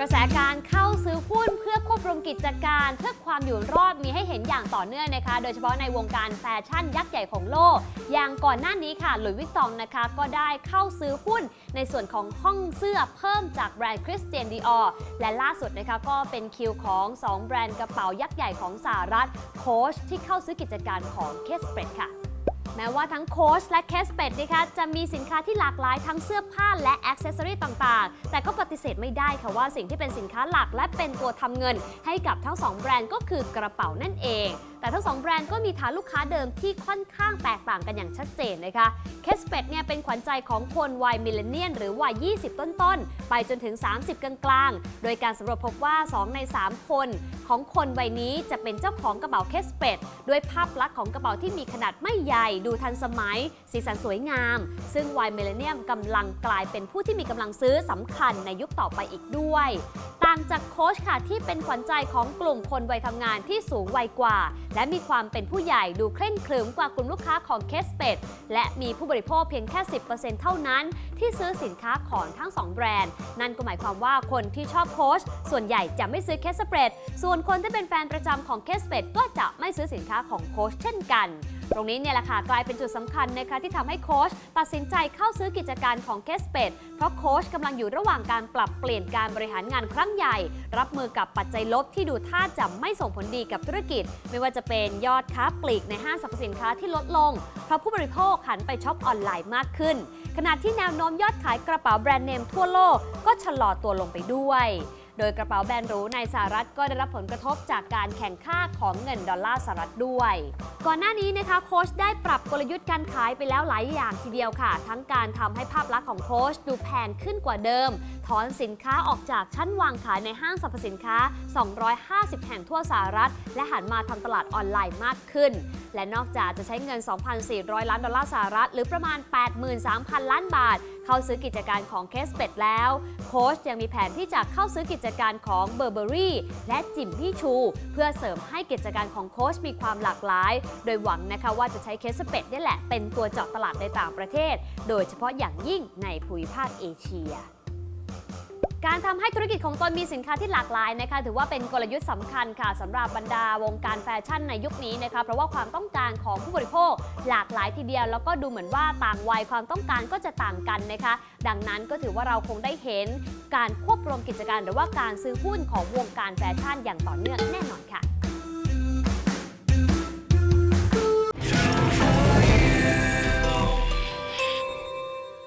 กระแสการเข้าซื้อหุ้นเพื่อควบรวมกิจการเพื่อความอยู่รอดมีให้เห็นอย่างต่อเนื่องนะคะ โดยเฉพาะในวงการแฟชั่นยักษ์ใหญ่ของโลก อย่างก่อนหน้านี้ค่ะ หลุยส์วิตตองนะคะ ก็ได้เข้าซื้อหุ้นในส่วนของห้องเสื้อเพิ่มจากแบรนด์คริสเตียนดีออและล่าสุดนะคะก็เป็นคิวของ 2 แบรนด์กระเป๋ายักษ์ใหญ่ของสหรัฐโคชที่เข้าซื้อกิจการของเคสเปรดค่ะ แม้ว่าทั้งโค้ชและเคสเป็ดนะคะจะมีสินค้าที่หลากหลายทั้งเสื้อผ้าและอ c เซสซอรีต่างๆ แต่ก็ปฏิเสธไม่ได้ค่ะว่าสิ่งที่เป็นสินค้าหลักและเป็นตัวทำเงิน ให้กับทั้ง 2 แบรนด์ก็คือกระเป๋านั่นเองแต่ทั้ง2แบรนด์ก็มีฐานลูกค้าเดิมที่ค่อนข้างแตกต่างกันอย่างชัดเจนนะคะเคสเป็ดเนี่ยเป็นขวัญใจของคนวัยมิเลเนียนหรือวัย 20 ต้นๆ ไปจนถึง 30 กลางๆ โดยการสำรวจพบว่า 2 ใน 3 คนของคนวัยนี้จะเป็นเจ้าของกระเป๋าเคสเป็ดด้วยภาพลักษณ์ของกระเป๋าที่มีขนาดไม่ใหญ่ ดูทันสมัย สีสันสวยงาม ซึ่งวัยมิเลเนียมกำลังกลายเป็นผู้ที่มีกำลังซื้อสำคัญในยุคต่อไปอีกด้วย ต่างจากโค้ชค่ะที่เป็นขวัญใจของกลุ่มคนวัยทำงานที่สูงวัยกว่า และมีความเป็นผู้ใหญ่ดูเคร่งครึมกว่ากลุ่มลูกค้าของเคสเป็ดและมีผู้บริโภคเพียงแค่ 10%เท่านั้น ที่ซื้อสินค้าของทั้ง 2 แบรนด์ นั่นก็หมายความว่าคนที่ชอบโค้ชส่วนใหญ่จะไม่ซื้อเคสเปรดส่วนคนที่เป็นแฟนประจำของเคสเปรดก็จะไม่ซื้อสินค้าของโค้ชเช่นกันตรงนี้เนี่ยแหละค่ะกลายเป็นจุดสำคัญนะคะที่ทำให้โค้ชตัดสินใจเข้าซื้อกิจการของเคสเปดเพราะโค้ชกำลังอยู่ระหว่างการปรับเปลี่ยนการบริหารงานครั้งใหญ่ รับมือกับปัจจัยลบที่ดูท่าจะไม่ส่งผลดีกับธุรกิจ ไม่ว่าจะเป็นยอดค้าปลีกในห้างสรรพสินค้าที่ลดลง เพราะผู้บริโภคหันไปช็อปออนไลน์มากขึ้น ขณะที่แนวโน้มยอดขายกระเป๋าแบรนด์เนมทั่วโลกก็ชะลอตัวลงไปด้วย โดยกระเป๋าแบรนด์หรูในสหรัฐก็ได้รับผลกระทบจากการแข่งค่าของเงินดอลลาร์สหรัฐด้วย ก่อนหน้านี้นะคะโค้ชได้ปรับกลยุทธ์การขายไปแล้วหลายอย่างทีเดียวค่ะ ทั้งการทำให้ภาพลักษณ์ของโค้ชดูแพงขึ้นกว่าเดิม ถอนสินค้าออกจากชั้นวางขายในห้างสรรพสินค้า 250 แห่งทั่วสหรัฐ และหันมาทำตลาดออนไลน์มากขึ้น และนอกจากจะใช้เงิน 2,400 ล้านดอลลาร์สหรัฐ หรือประมาณ 83,000 ล้านบาท เข้าซื้อกิจการของเคสเป็ดแล้วโค้ชยังมีแผนที่จะเข้าซื้อกิจการของเบอร์เบอรี่และจิมพี่ชู เพื่อเสริมให้กิจการของโค้ชมีความหลากหลาย โดยหวังนะคะว่าจะใช้เคสเป็ดนี่แหละเป็นตัวเจาะตลาดในต่างประเทศ โดยเฉพาะอย่างยิ่งในภูมิภาคเอเชีย การทำให้ธุรกิจของตนมีสินค้าที่หลากหลายนะคะ ถือว่าเป็นกลยุทธ์สำคัญค่ะสำหรับบรรดาวงการแฟชั่นในยุคนี้นะคะ เพราะว่าความต้องการของผู้บริโภคหลากหลายทีเดียว แล้วก็ดูเหมือนว่าต่างวัยความต้องการก็จะต่างกันนะคะ ดังนั้นก็ถือว่าเราคงได้เห็นการควบรวมกิจการหรือว่าการซื้อหุ้นของวงการแฟชั่นอย่างต่อเนื่องแน่นอนค่ะ